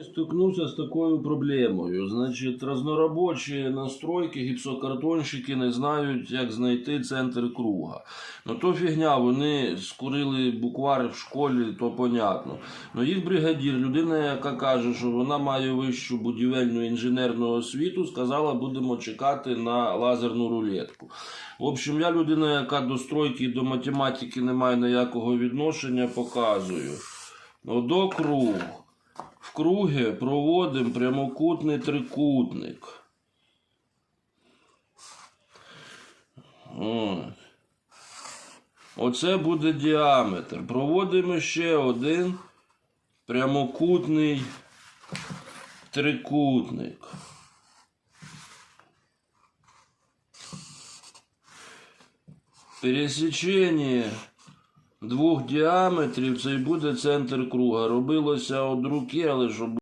Стикнувся з такою проблемою. Значить, разноробочі настройки, гіпсокартонщики не знають, як знайти центр круга. Ну то фігня, вони скурили буквар в школі, то понятно. Ну їх бригадір, людина, яка каже, що вона має вищу будівельну інженерну освіту, сказала, будемо чекати на лазерну рулетку. В общем, я людина, яка до стройки і до математики не має ніякого відношення, показую. Одо круг. В круги проводимо прямокутний трикутник. Оце буде діаметр. Проводимо ще один прямокутний трикутник. Пересічення двох діаметрів це і буде центр круга. Робилося од руки, але щоб